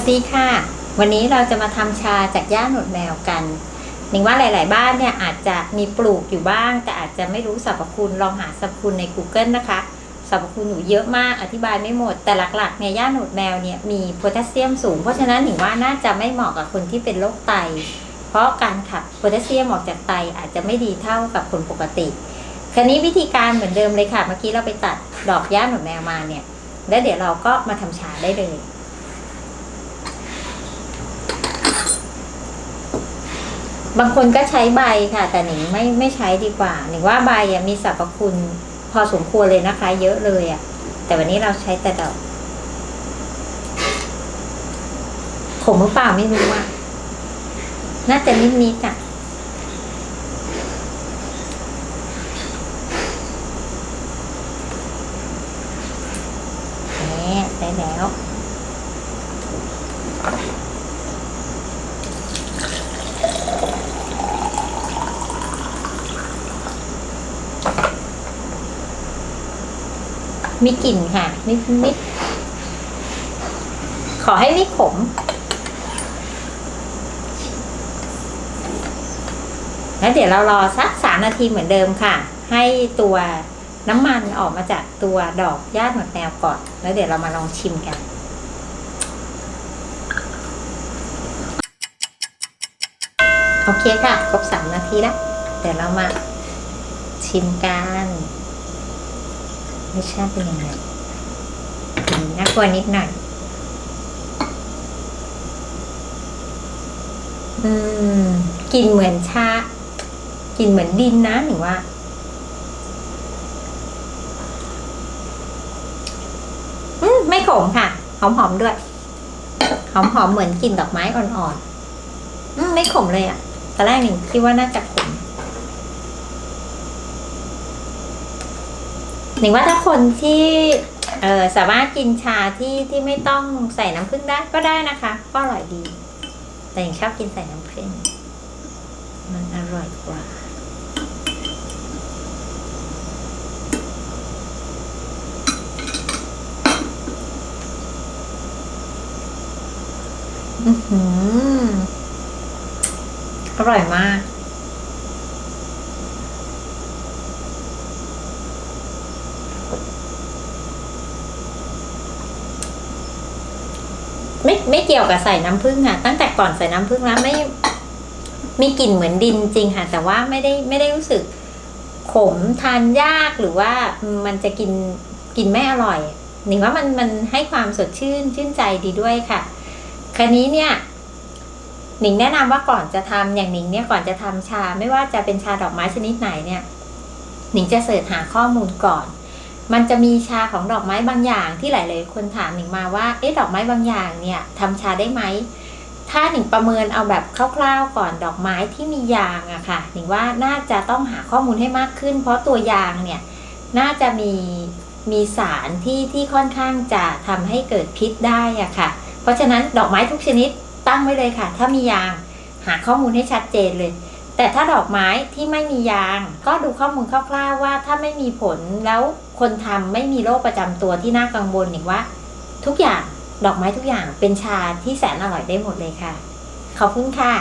วัสดีค่ะ วันนี้เราจะมาทำชาจากหญ้าหนวดแมวกันหนิงว่าหลาย ๆ บ้านเนี่ยอาจจะมีปลูกอยู่บ้าง แต่อาจจะไม่รู้สรรพคุณลองหาสรรพคุณใน Google นะคะสรรพคุณอยู่เยอะมากอธิบายไม่หมด แต่หลัก ๆ เนี่ยหญ้าหนวดแมวเนี่ยมีโพแทสเซียมสูง เพราะฉะนั้นหนิงว่าน่าจะไม่เหมาะกับคนที่เป็นโรคไต เพราะการขับโพแทสเซียมออกจากไตอาจจะไม่ดีเท่ากับคนปกติคราวนี้วิธีการเหมือนเดิมเลยค่ะเมื่อกี้เราไปตัดดอกหญ้าหนวดแมวมาเนี่ยแล้วเดี๋ยวเราก็มาทำชาได้เลย บางคนก็ใช้ใบค่ะ แต่หนิงไม่ไม่ใช้ดีกว่าหนิงว่าใบมีสรรพคุณพอสมควรเลยนะคะ เยอะเลยอะแต่วันนี้เราใช้แต่ดอกขมหรือเปล่าไม่รู้อะน่าจะนิดๆอะแหมได้แล้ว มีกลิ่นค่ะนิดนิดขอให้ไม่ขมแล้วเดี๋ยวเรารอสักสามนาทีเหมือนเดิมค่ะ ให้ตัวน้ำมันออกมาจากตัวดอกย่าหนวดแมวก่อน แล้วเดี๋ยวเรามาลองชิมกัน โอเคค่ะ ครบสามนาทีแล้ว เดี๋ยวเรามาชิมกัน รสชาติเป็นยังไงน่ากลัวนิดหน่อยอืมกลิ่นเหมือนชากลิ่นเหมือนดินนะหรือว่า อืมไม่ขมค่ะ หอมๆด้วย หอมๆเหมือนกลิ่นดอกไม้อ่อนๆ อืมไม่ขมเลยอะ่ะตอนแรกหนึ่งคิดว่าน่าจะข หนิงว่าถ้าคนที่เออสามารถกินชาที่ที่ไม่ต้องใส่น้ำผึ้งได้ก็ได้นะคะ ก็อร่อยดี แต่หนิงชอบกินใส่น้ำผึ้งมันอร่อยกว่าอือหืออร่อยมาก ไม่ไม่เกี่ยวกับใส่น้ำผึ้งค่ะ ตั้งแต่ก่อนใส่น้ำผึ้งแล้วไม่มีกลิ่นเหมือนดินจริงค่ะ แต่ว่าไม่ได้ไม่ได้รู้สึกขมทานยากหรือว่ามันจะกินกินไม่อร่อยหนิงว่ามันมันให้ความสดชื่นชื่นใจดีด้วยค่ะ คราวนี้เนี่ยหนิงแนะนำว่าก่อนจะทำอย่างหนิงเนี่ยก่อนจะทำชา ไม่ว่าจะเป็นชาดอกไม้ชนิดไหนเนี่ย หนิงจะเสิร์ชหาข้อมูลก่อน มันจะมีชาของดอกไม้บางอย่างที่หลายๆคนถามหนิงมาว่าเอ๊ะดอกไม้บางอย่างเนี่ยทำชาได้ไหมถ้าหนิงประเมินเอาแบบคร่าวๆก่อนดอกไม้ที่มียางอะค่ะหนิงว่าน่าจะต้องหาข้อมูลให้มากขึ้น เพราะตัวยางเนี่ยน่าจะมีมีสารที่ที่ค่อนข้างจะทำให้เกิดพิษได้อะค่ะ เพราะฉะนั้นดอกไม้ทุกชนิดตั้งไว้เลยค่ะ ถ้ามียางหาข้อมูลให้ชัดเจนเลย แต่ถ้าดอกไม้ที่ไม่มียาง ก็ดูข้อมูลคร่าวๆว่าถ้าไม่มีผลแล้วคนทำไม่มีโรคประจำตัวที่น่ากังวลหนิงว่า ทุกอย่างดอกไม้ทุกอย่างเป็นชาที่แสนอร่อยได้หมดเลยค่ะ ขอบคุณค่ะ